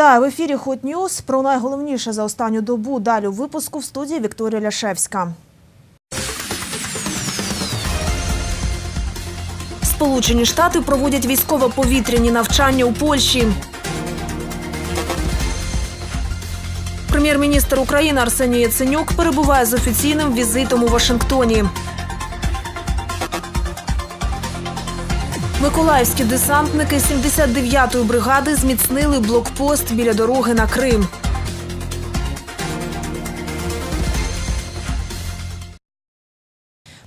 Вітаю в ефірі Hot News. Про найголовніше за останню добу. Далі у випуску в студії Вікторія Ляшевська. Сполучені Штати проводять військово-повітряні навчання у Польщі. Прем'єр-міністр України Арсеній Яценюк перебуває з офіційним візитом у Вашингтоні. Миколаївські десантники 79-ї бригади зміцнили блокпост біля дороги на Крим.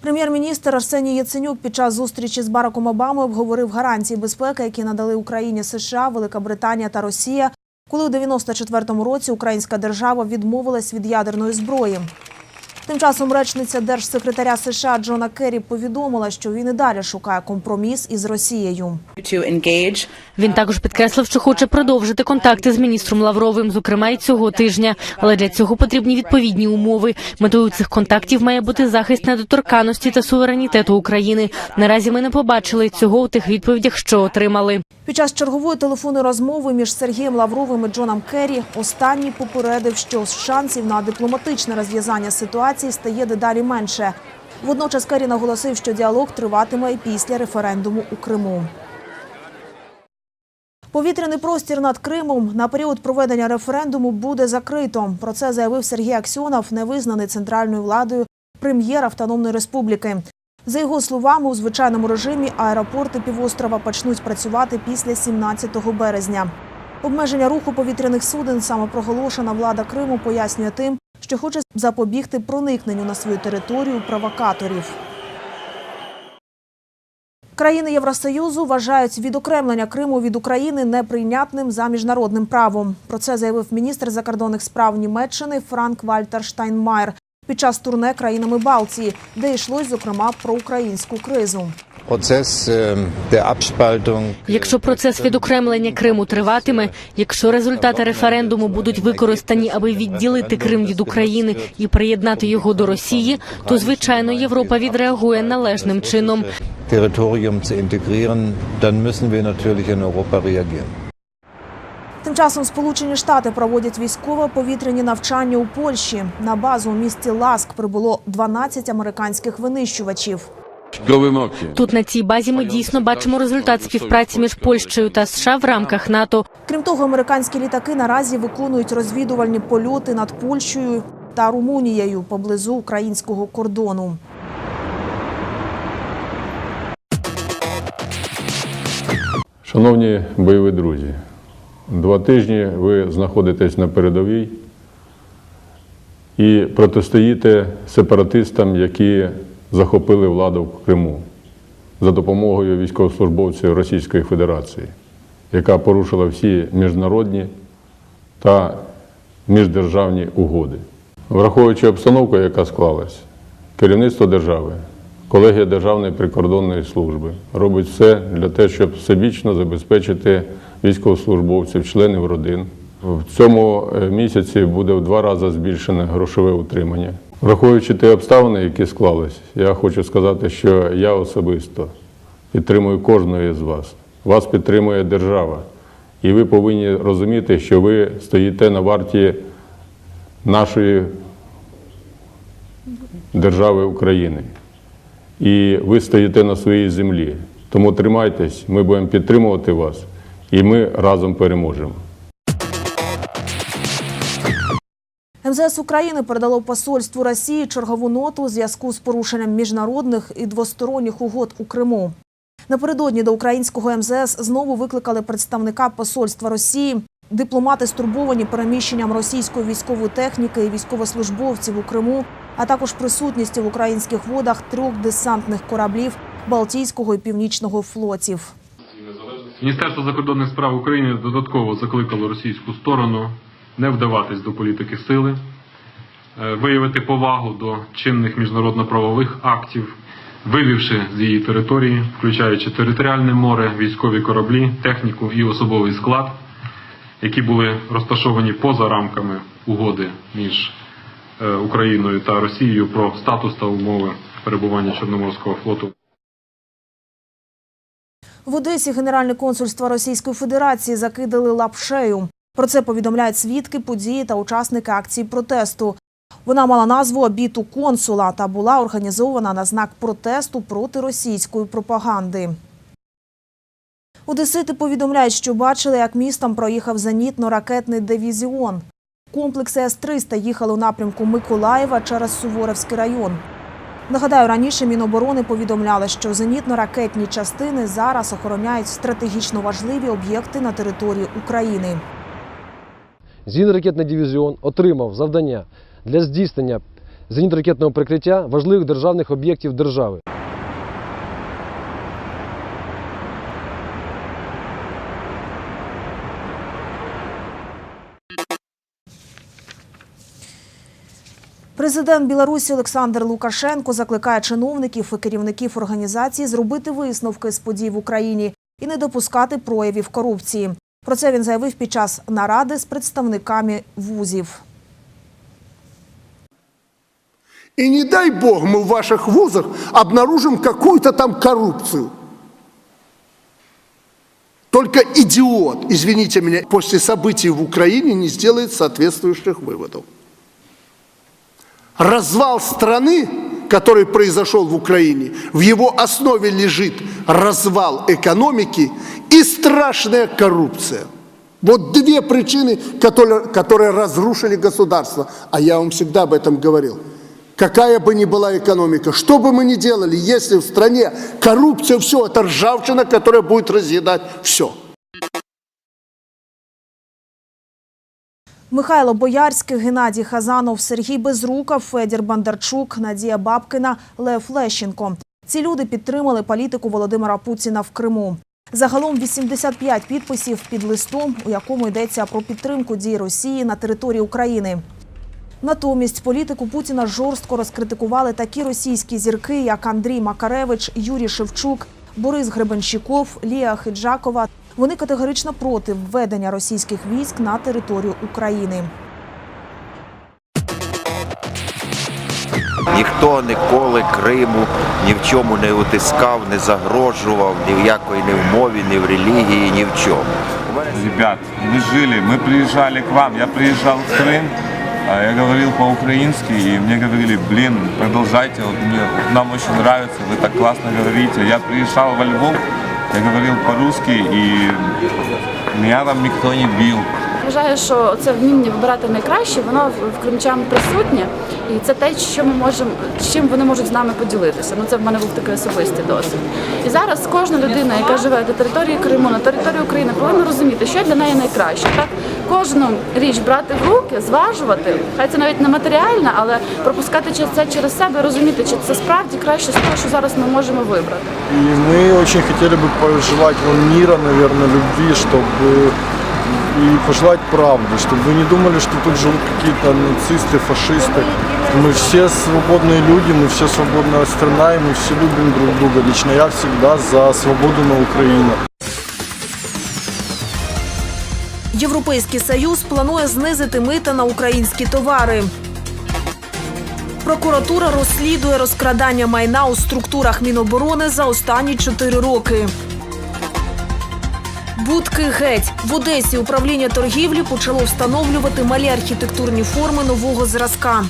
Прем'єр-міністр Арсеній Яценюк під час зустрічі з Бараком Обамою обговорив гарантії безпеки, які надали Україні США, Велика Британія та Росія, коли у 94-му році українська держава відмовилась від ядерної зброї. Тим часом речниця держсекретаря США Джона Керрі повідомила, що він і далі шукає компроміс із Росією. to Він також підкреслив, що хоче продовжити контакти з міністром Лавровим, зокрема й цього тижня. Але для цього потрібні відповідні умови. Метою цих контактів має бути захист недоторканності та суверенітету України. Наразі ми не побачили цього у тих відповідях, що отримали. Під час чергової телефонної розмови між Сергієм Лавровим і Джоном Керрі останній попередив, що з шансів на дипломатичне розв'язання ситуації стає дедалі менше. Водночас Керрі наголосив, що діалог триватиме і після референдуму у Криму. Повітряний простір над Кримом на період проведення референдуму буде закрито. Про це заявив Сергій Аксьонов, невизнаний центральною владою прем'єр Автономної Республіки. За його словами, у звичайному режимі аеропорти півострова почнуть працювати після 17 березня. Обмеження руху повітряних суден самопроголошена влада Криму пояснює тим, що хоче запобігти проникненню на свою територію провокаторів. Країни Євросоюзу вважають відокремлення Криму від України неприйнятним за міжнародним правом. Про це заявив міністр закордонних справ Німеччини Франк Вальтер Штайнмаєр під час турне країнами Балтії, де йшлось зокрема про українську кризу. Prozess ähm, Якщо процес відокремлення Криму триватиме, якщо результати референдуму будуть використані, аби відділити Крим від України і приєднати його до Росії, то звичайно Європа відреагує належним чином. Müssen wir natürlich in Europa reagieren. Тим часом Сполучені Штати проводять військово-повітряні навчання у Польщі. На базу у місті Ласк прибуло 12 американських винищувачів. Тут на цій базі ми дійсно бачимо результат співпраці між Польщею та США в рамках НАТО. Крім того, американські літаки наразі виконують розвідувальні польоти над Польщею та Румунією поблизу українського кордону. Шановні бойові друзі, два тижні ви знаходитесь на передовій і протистоїте сепаратистам, які захопили владу в Криму за допомогою військовослужбовців Російської Федерації, яка порушила всі міжнародні та міждержавні угоди. Враховуючи обстановку, яка склалась, керівництво держави, колегія Державної прикордонної служби робить все для того, щоб всебічно забезпечити військовослужбовців, членів родин. В цьому е, місяці буде в два рази збільшене грошове утримання. Враховуючи ті обставини, які склались, я хочу сказати, що я особисто підтримую кожного з вас. Вас підтримує держава. І ви повинні розуміти, що ви стоїте на варті нашої держави України. І ви стоїте на своїй землі. Тому тримайтесь, ми будемо підтримувати вас, і ми разом переможемо. МЗС України передало посольству Росії чергову ноту у зв'язку з порушенням міжнародних і двосторонніх угод у Криму. Напередодні до українського МЗС знову викликали представника посольства Росії. Дипломати стурбовані переміщенням російської військової техніки і військовослужбовців у Криму, а також присутністю в українських водах трьох десантних кораблів Балтійського і Північного флотів. Міністерство закордонних справ України додатково закликало російську сторону не вдаватись до політики сили, е, виявити повагу до чинних міжнародно-правових актів, вивівши з її території, включаючи територіальне море, військові кораблі, техніку і особовий склад, які були розташовані поза рамками угоди між е, Україною та Росією про статус та умови перебування Чорноморського флоту. В Одесі Генеральне консульство Російської Федерації закидали лапшею. Про це повідомляють свідки, події та учасники акції протесту. Вона мала назву обіту консула та була організована на знак протесту проти російської пропаганди. Одесити повідомляють, що бачили, як містом проїхав зенітно-ракетний дивізіон. Комплекси С-300 їхали у напрямку Миколаєва через Суворовський район. Нагадаю, раніше Міноборони повідомляли, що зенітно-ракетні частини зараз охороняють стратегічно важливі об'єкти на території України. Зенітно-ракетний дивізіон отримав завдання для здійснення зенітно-ракетного прикриття важливих державних об'єктів держави. Президент Білорусі Олександр Лукашенко закликає чиновників і керівників організації зробити висновки з подій в Україні і не допускати проявів корупції. Про це він заявив під час наради з представниками вузів. И не дай бог мы в ваших вузах обнаружим какую-то там коррупцию. Только идиот, извините меня, после событий в Украине не сделает соответствующих выводов. Развал страны, который произошел в Украине, в его основе лежит развал экономики и страшная коррупция. Вот две причины, которые, которые разрушили государство. А я вам всегда об этом говорил. Какая бы ни была экономика, что бы мы ни делали, если в стране коррупция, все, это ржавчина, которая будет разъедать все. Михайло Боярський, Геннадій Хазанов, Сергій Безруков, Федір Бондарчук, Надія Бабкина, Лев Лещенко. Ці люди підтримали політику Володимира Путіна в Криму. Загалом 85 підписів під листом, у якому йдеться про підтримку дій Росії на території України. Натомість політику Путіна жорстко розкритикували такі російські зірки, як Андрій Макаревич, Юрій Шевчук, Борис Гребенщиков, Лія Хиджакова. Вони категорично проти введення російських військ на територію України. Ніхто ніколи Криму ні в чому не утискав, не загрожував, ні в якої ні в мові, ні в релігії, ні в чому. У мене Ребят, мы жили, мы приезжали к вам, я приезжал в Крым, а я говорил по-украински, и мне говорили, блин, продолжайте, вот мне, нам очень нравится, вы так классно говорите. Я приезжал во Львов, я говорил по-русски, и меня там никто не бил. Вважаю, що це вміння вибирати найкраще, воно в- в кримчан присутнє, і це те, що ми можемо, чим вони можуть з нами поділитися. Ну це в мене був такий особистий досвід. І зараз кожна людина, яка живе на території Криму, на території України, повинна розуміти, що для неї найкраще. Так кожну річ брати в руки, зважувати, хай це навіть не матеріальна, але пропускати чи- це через себе, розуміти, чи це справді краще з того, що зараз ми можемо вибрати. И мы очень хотели бы пожелать вам мира, наверное, любви, чтобы и пожелать правды, чтобы вы не думали, что тут живут какие-то нацисты, фашисты. Мы все свободные люди, мы все свободная страна, и мы все любим друг друга. Лично я всегда за свободу на Украине. Європейський союз планує знизити мита на українські товари. Прокуратура розслідує розкрадання майна у структурах Міноборони за останні чотири роки. Будки геть в Одесі управління торгівлі почало встановлювати малі архітектурні форми нового зразка.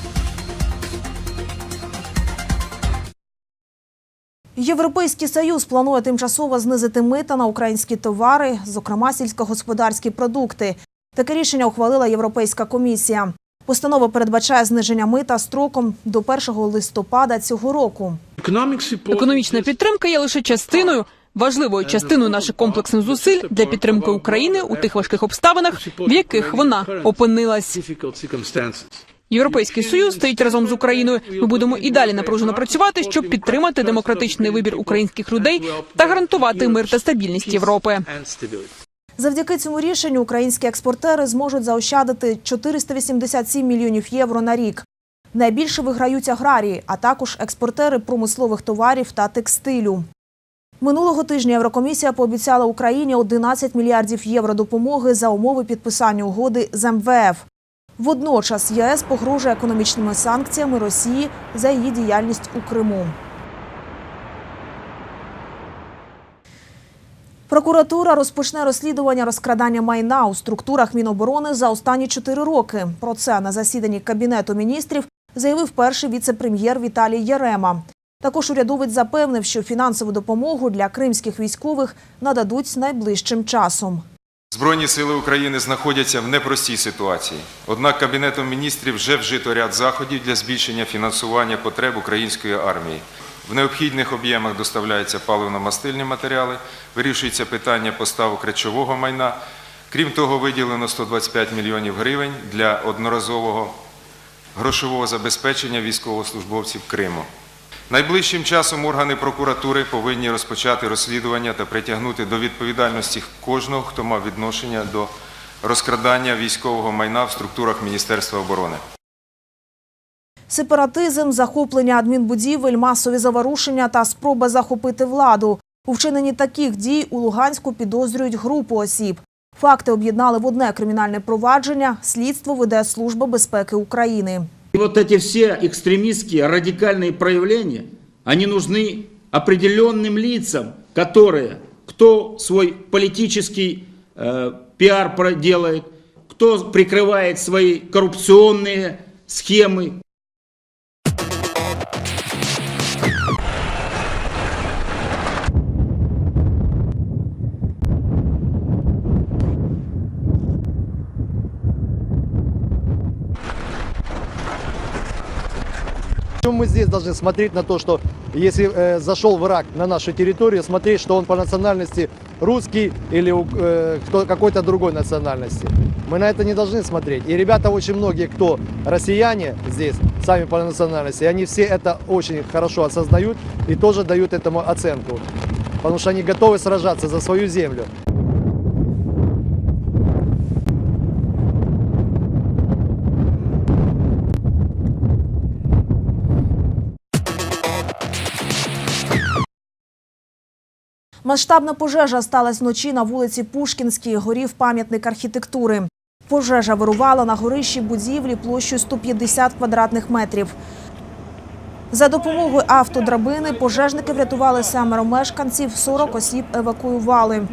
Європейський союз планує тимчасово знизити мита на українські товари, зокрема сільськогосподарські продукти. Таке рішення ухвалила Європейська комісія. Постанова передбачає зниження мита строком до 1 листопада цього року. Економічна підтримка є лише частиною. Важливою частиною наших комплексних зусиль для підтримки України у тих важких обставинах, в яких вона опинилась. Європейський союз стоїть разом з Україною. Ми будемо і далі напружено працювати, щоб підтримати демократичний вибір українських людей та гарантувати мир та стабільність Європи. Завдяки цьому рішенню українські експортери зможуть заощадити 487 мільйонів євро на рік. Найбільше виграють аграрії, а також експортери промислових товарів та текстилю. Минулого тижня Єврокомісія пообіцяла Україні 11 мільярдів євро допомоги за умови підписання угоди з МВФ. Водночас ЄС погрожує економічними санкціями Росії за її діяльність у Криму. Прокуратура розпочне розслідування розкрадання майна у структурах Міноборони за останні чотири роки. Про це на засіданні Кабінету міністрів заявив перший віце-прем'єр Віталій Ярема. Також урядовець запевнив, що фінансову допомогу для кримських військових нададуть найближчим часом. Збройні сили України знаходяться в непростій ситуації. Однак Кабінетом міністрів вже вжито ряд заходів для збільшення фінансування потреб української армії. В необхідних об'ємах доставляються паливно-мастильні матеріали, вирішується питання поставок речового майна. Крім того, виділено 125 мільйонів гривень для одноразового грошового забезпечення військовослужбовців Криму. Найближчим часом органи прокуратури повинні розпочати розслідування та притягнути до відповідальності кожного, хто мав відношення до розкрадання військового майна в структурах Міністерства оборони. Сепаратизм, захоплення адмінбудівель, масові заворушення та спроба захопити владу. У вчиненні таких дій у Луганську підозрюють групу осіб. Факти об'єднали в одне кримінальне провадження. Слідство веде Служба безпеки України. И вот эти все экстремистские, радикальные проявления, они нужны определенным лицам, которые, кто свой политический э, пиар проделает, кто прикрывает свои коррупционные схемы, Почему мы здесь должны смотреть на то, что если э, зашел враг на нашу территорию, смотреть, что он по национальности русский или э, кто, какой-то другой национальности. Мы на это не должны смотреть. И ребята очень многие, кто россияне здесь, сами по национальности, они все это очень хорошо осознают и тоже дают этому оценку. Потому что они готовы сражаться за свою землю. Масштабна пожежа сталася вночі на вулиці Пушкінській. Горів пам'ятник архітектури. Пожежа вирувала на горищі будівлі площею 150 квадратних метрів. За допомогою автодрабини пожежники врятували семеро мешканців, 40 осіб евакуювали.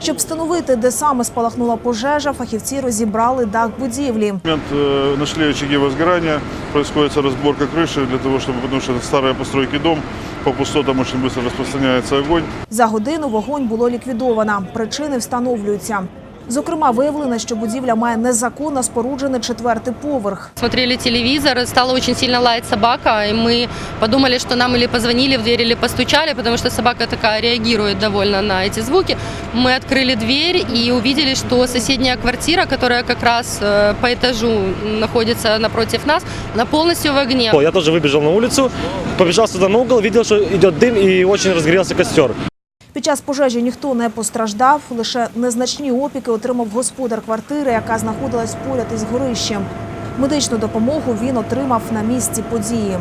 Щоб встановити, де саме спалахнула пожежа, фахівці розібрали дах будівлі. момент э, нашли очаги возгорания, происходит разборка крыши для того, чтобы, потому что это старые постройки дом, по пустотам очень быстро распространяется огонь. За годину вогонь було ліквідовано. Причини встановлюються. Зокрема, виявлено, що будівля має незаконно споруджений четвертий поверх. Смотрели телевизор, стала очень сильно лаять собака, и мы подумали, что нам или позвонили в дверь, или постучали, потому что собака такая реагирует довольно на эти звуки. Мы открыли дверь и увидели, что соседняя квартира, которая как раз э, по этажу находится напротив нас, она полностью в огне. Я тоже выбежал на улицу, побежал сюда на угол, видел, что идет дым и очень разгорелся костер. Під час пожежі ніхто не постраждав, лише незначні опіки отримав господар квартири, яка знаходилась поряд із горищем. Медичну допомогу він отримав на місці події.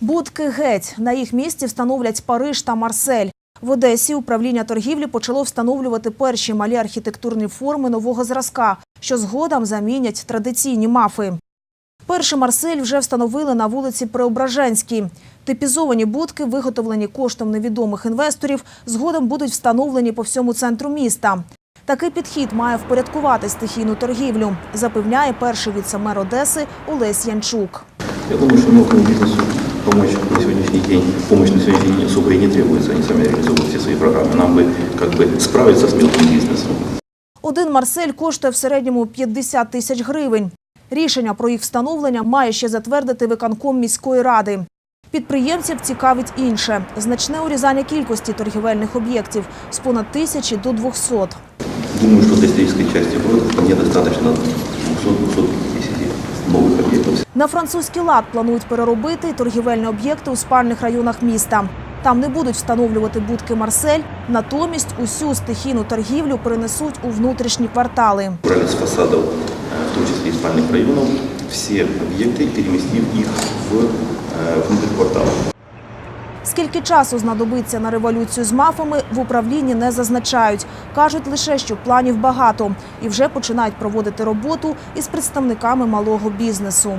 Будки геть. На їх місці встановлять Париж та Марсель. В Одесі управління торгівлі почало встановлювати перші малі архітектурні форми нового зразка, що згодом замінять традиційні мафи. Перший Марсель вже встановили на вулиці Преображенській. Типізовані будки, виготовлені коштом невідомих інвесторів, згодом будуть встановлені по всьому центру міста. Такий підхід має впорядкувати стихійну торгівлю, запевняє перший віце-мер Одеси Олесь Янчук. Я думаю, что мелкому бизнесу помочь на сегодняшний день, помощь на сегодняшний день особо и не требуется, они сами реализовывают все свои программы. Нам бы как бы справиться с мелким бизнесом. Один Марсель коштує в середньому 50 тисяч гривень. Рішення про їх встановлення має ще затвердити виконком міської ради. Підприємців цікавить інше – значне урізання кількості торгівельних об'єктів з понад тисячі до 200. Думаю, что для исторической части города вполне достаточно 200-250 новых объектов. На французький лад планують переробити торгівельні об'єкти у спальних районах міста. Там не будуть встановлювати будки Марсель, натомість усю стихійну торгівлю перенесуть у внутрішні квартали. Брали с фасадов, э, в том числе и спальных районов, все объекты, переместив их в э, внутрь квартала. Скільки часу знадобиться на революцію з мафами, в управлінні не зазначають. Кажуть лише, що планів багато і вже починають проводити роботу із представниками малого бізнесу.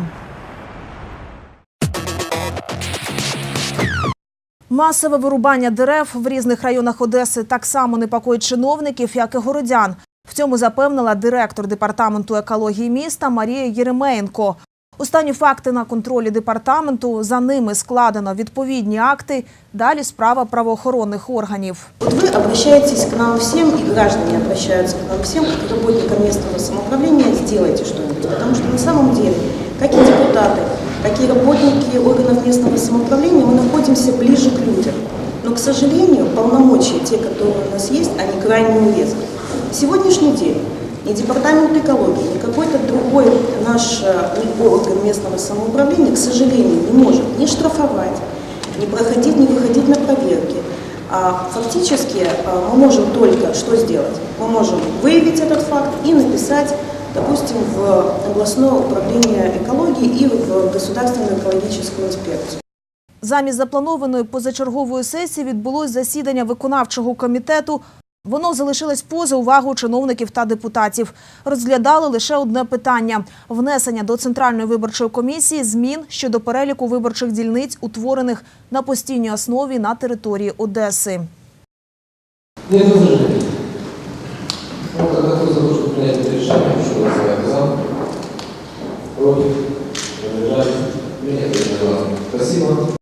Масове вирубання дерев в різних районах Одеси так само непокоїть чиновників, як і городян. В цьому запевнила директор департаменту екології міста Марія Єремеєнко. Останні факти на контролі департаменту. За ними складено відповідні акти. Далі справа правоохоронних органів. Вот вы обращаетесь к нам всем, и граждане обращаются к нам всем, как к работникам местного самоуправления, сделайте что-нибудь. Потому что на самом деле, как и депутаты, как и работники органов местного самоуправления, мы находимся ближе к людям. Но, к сожалению, полномочия, те, которые у нас есть, они крайне урезаны. Сегодняшний день ни департамент экологии, ни какой-то другой наш э, орган местного самоуправления, к сожалению, не может ни штрафовать, не проходить, не выходить на проверки. А фактически а, мы можем только что сделать? Мы можем выявить этот факт и написать, допустим, в областное управление экологии и в государственную экологическую инспекцию. Замість запланованої позачергової сесії відбулось засідання виконавчого комітету. Воно залишилось поза увагою чиновників та депутатів. Розглядали лише одне питання – внесення до Центральної виборчої комісії змін щодо переліку виборчих дільниць, утворених на постійній основі на території Одеси. Уже Ну, когда кто захочет принять решение, что голосовать за, против, воздержались, принято. Спасибо.